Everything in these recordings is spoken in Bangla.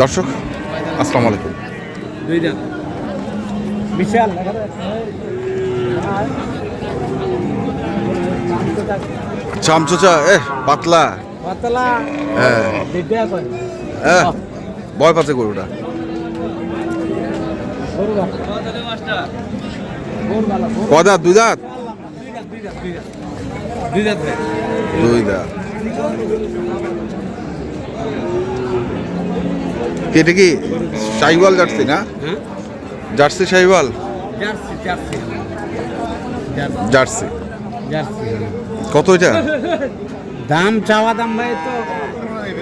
দর্শক আসসালামু আলাইকুম। বিশাল। চামচোচা এ পাতলা। পাতলা। হ্যাঁ হ্যাঁ ভয় পাচ্ছে গরুটা। গরু ভালো। গরু ভালো ক দাঁত দুই দাঁত দুই দাঁত। দুই দাঁত কি এটা কি শাহিওয়াল জার্সি না? হ্যাঁ। জার্সি শাহিওয়াল জার্সি কত এটা? দাম চাওয়া দাম ভাই তো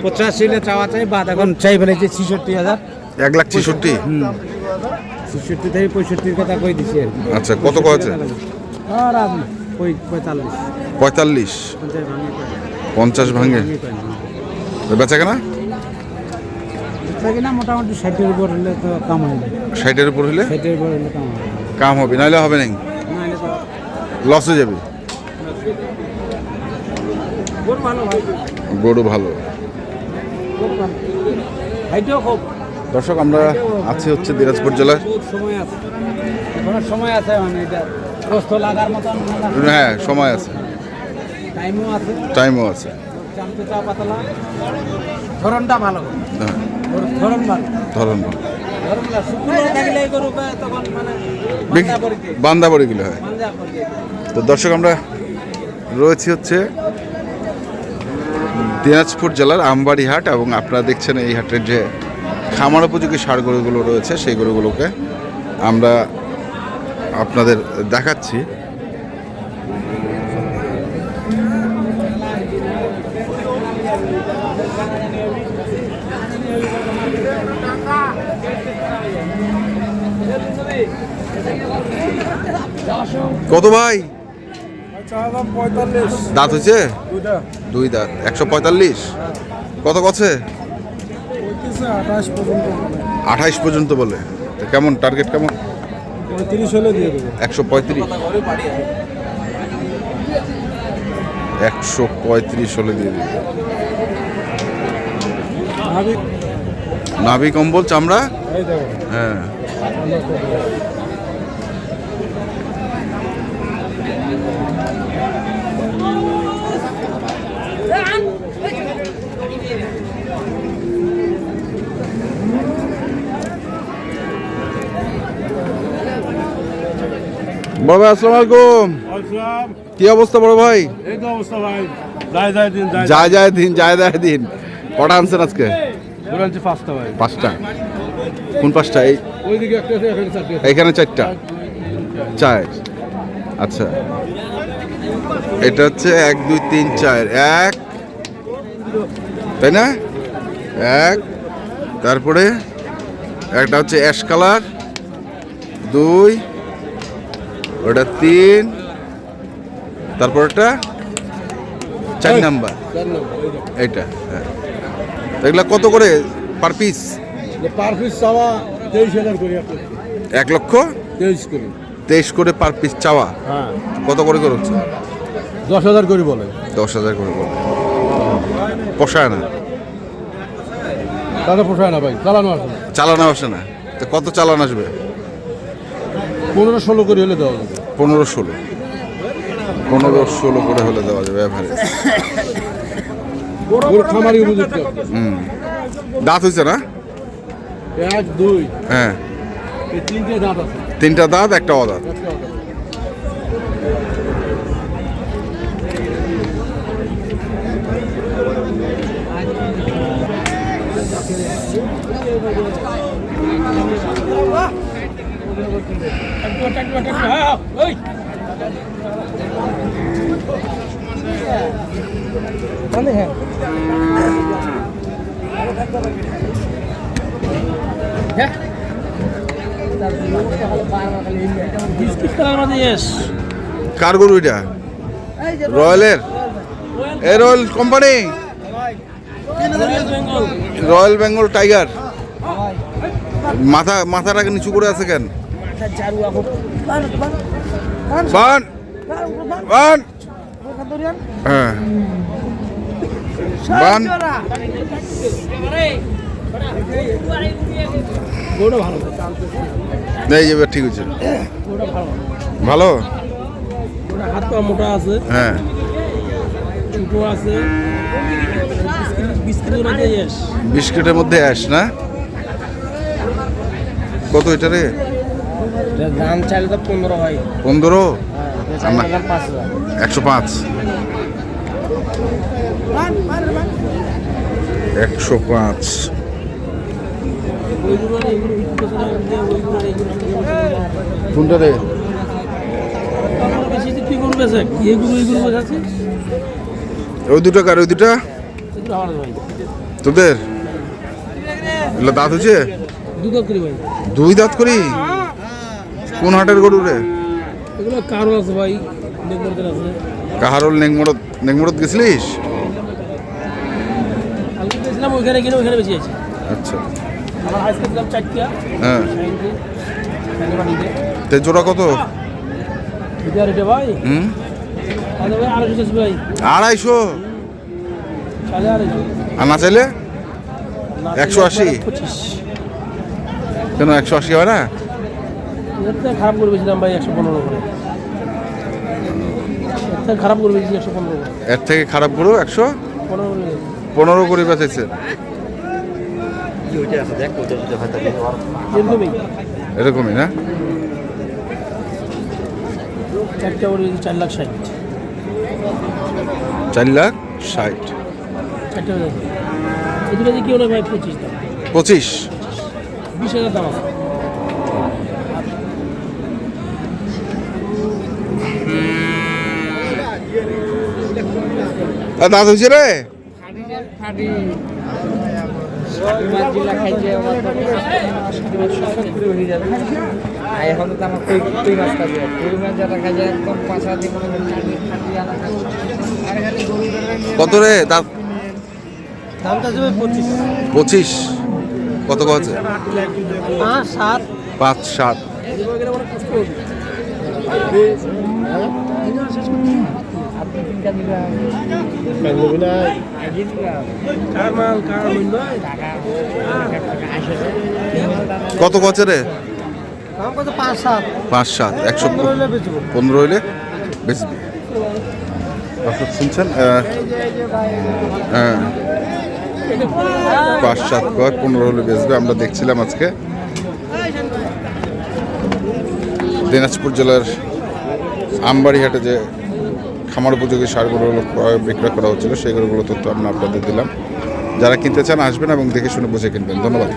পঁচাশি হলে চাওয়া চাই বাদ এখন চাই ফেলেছে ছিষট্টি হাজার। এক লাখ ছেষট্টি? ছিষট্টি থেকে পঁয়ষট্টির কথা কই দিছি আর আচ্ছা কত কয়েছে আর পঁয়তাল্লিশ। পঁয়তাল্লিশ। পঞ্চাশ ভাঙে। বেচা কেনা? বুঝতে কি না মোটামুটি ষাটের উপর হলে তো কাম হবে। ষাটের উপর হলে? ষাটের উপর হলে কাম হবে। কাম হবে নাহলে হবে নাই লস হয়ে যাবে? গরু ভালো দর্শক আমরা আছি হচ্ছে দিনাজপুর জেলার। সময় আছে। এখনও সময় আছে মানে এটা লাগার হ্যাঁ। সময় আছে। টাইমও আছে। টাইমও আছে। ধরনটা ভালো। হ্যাঁ। গরুর ধরন ভালো ধরুন ভালো। ধরন ভালো শুকনো থাকলে এই গরু পায় তখন মানে গেলে হয়। তো দর্শক আমরা রয়েছি হচ্ছে দিনাজপুর জেলার আমবাড়ি হাট এবং আপনারা দেখছেন এই হাটের যে খামার উপযোগী সার গরুগুলো রয়েছে সেই গরুগুলোকে আমরা আপনাদের দেখাচ্ছি কত ভাই? দাঁত হয়েছে? দুই দাঁত। একশো পঁয়তাল্লিশ? কত কছে আঠাইশ পর্যন্ত। বলে। কেমন? টার্গেট কেমন? একশো পঁয়ত্রিশ। একশো পঁয়ত্রিশ হলে দিয়ে দিবে। নাভি। কম্বল চামড়া? হ্যাঁ। বড় ভাই আসসালামু আলাইকুম। কি অবস্থা বড় ভাই? এই তো অবস্থা ভাই। যায় যায় দিন যায় যায় যায় দিন যায় যায় দিন। কটা আনছেন আজকে? পাঁচটা ভাই। পাঁচটা। কোন পাঁচটা এই একটা এখানে চারটে চার। আচ্ছা। এটা হচ্ছে এক দুই তিন চার। এক। তাই না? এক। তারপরে একটা হচ্ছে অ্যাশ কালার। দুই। ওটা তিন। তারপরটা চার নাম্বার। চার নম্বর। এইটা হ্যাঁ। এগুলা কত করে? Per piece? পার পিস চাওয়া তেইশ হাজার করি এক লক্ষ। তেইশ করি। তেইশ করে পার পিস চাওয়া? হ্যাঁ। কত করে করে হচ্ছে? দশ হাজার করি বলে। দশ হাজার করে বলে। পোষায় না? তাহলে পোষায় না ভাই চালানো আসে না। চালানো আসে না। তো কত চালান আসবে? পনেরো ষোলো করে হলে দেওয়া যাবে। পনেরো ষোলো। পনেরো ষোলো করে হলে দেওয়া যাবে গরু খামারি উপযুক্ত। হুম। দাঁত হয়েছে না? এক দুই। হ্যাঁ। তিনটে দাঁত আছে। তিনটা দাঁত একটা অদাঁত। মানে হ্যাঁ। কার গরু এটা? রয়্যালের? এ royal company? Royal Bengal tiger. মাথা মাথাটাকে নিচু করে আছে কেন? হ্যাঁ। এই ঠিক আছে ভালো। হাত পা মোটা আছে। হ্যাঁ। ছোটো আছে। বিস্কিটের মধ্যে অ্যাশ না? কত এটা রে? দাম চাইলে তো পনেরো হয়। পনেরো? পাঁচ একশো পাঁচ। একশো পাঁচ ওইগুলো এগুলো ওইগুলো এগুলো কোনটা রে? ওই দুটো কার ওই দুটা? তোদের? এগুলো দাঁত হচ্ছে দুই দাঁত করি? কোন হাটের গরু রে? এগুলো কারও আছে ভাই কাহারল নেংমরদ গেছিলিস? কালকে কিনে ওইখানে বেশি আছে আচ্ছা। হ্যাঁ। তে জোড়া কত? ভাই। হুম? আড়াইশো চাচ্ছি ভাই। আড়াইশো? সাড়ে আড়াইশো। আর না চাইলে? 180? পঁচিশ। কেন একশো আশি হয় না? খারাপ করে বেছিলাম ভাই একশো পনেরো করে। খারাপ করে বেশি একশো পনেরো করে। এর থেকে খারাপ গরু একশো? পনেরো করে। বেঁচেছে এরকমই। এরকমই না? চার লাখ ষাট। চার লাখ ষাট। পঁচিশ দাম? বিশ হাজার দাম আছে। দাঁত হয়েছে রে? এখন তো আমার কই কই মাছ খাবে? কই মাছ যায় একদম পাঁচ কোনো কত রে? দাঁত দামটা যাবে পঁচিশ। পঁচিশ। কত আছে? পাঁচ সাত। কত কছে রে দাম কত পাঁচ সাত, একশো পনেরো হইলে বেচবি। শুনছেন হ্যাঁ। পাঁচ সাত কয় পনেরো হলে বেচবে, আমরা দেখছিলাম আজকে। দিনাজপুর জেলার আমবাড়িহাটে যে খামার উপযোগী সারগুলো ক্রয়, বিক্রয় করা হচ্ছিল। সেগুলোগুলো তথ্য আমরা আপনাদের দিলাম। যারা কিনতে চান, আসবেন এবং দেখে শুনে বুঝে কিনবেন। ধন্যবাদ।